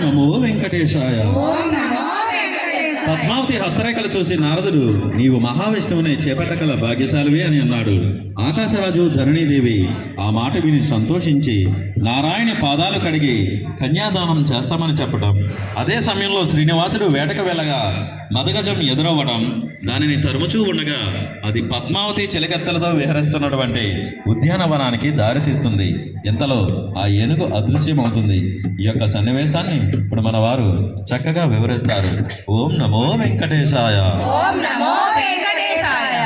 నమో వెంకటేశాయ. పద్మావతి హస్తరేఖలు చూసి నారదుడు నీవు మహావిష్ణువుని చేపట్టగల భాగ్యశాలివి అని అన్నాడు. ఆకాశరాజు ధరణీదేవి ఆ మాట విని సంతోషించి నారాయణ పాదాలు కడిగి కన్యాదానం చేస్తామని చెప్పడం అదే సమయంలో శ్రీనివాసుడు వేటకు వెళ్ళగా మదగజం ఎదురవ్వడం. దానిని తరుముచూ ఉండగా అది పద్మావతి చిలకత్తెలతో విహరిస్తున్నటువంటి ఉద్యానవనానికి దారితీస్తుంది ఇంతలో ఆ ఏనుగు అదృశ్యమవుతుంది. ఈ యొక్క సన్నివేశాన్ని ఇప్పుడు మన వారు చక్కగా వివరిస్తారు. ఓం నమో ఓం వెంకటేశాయ.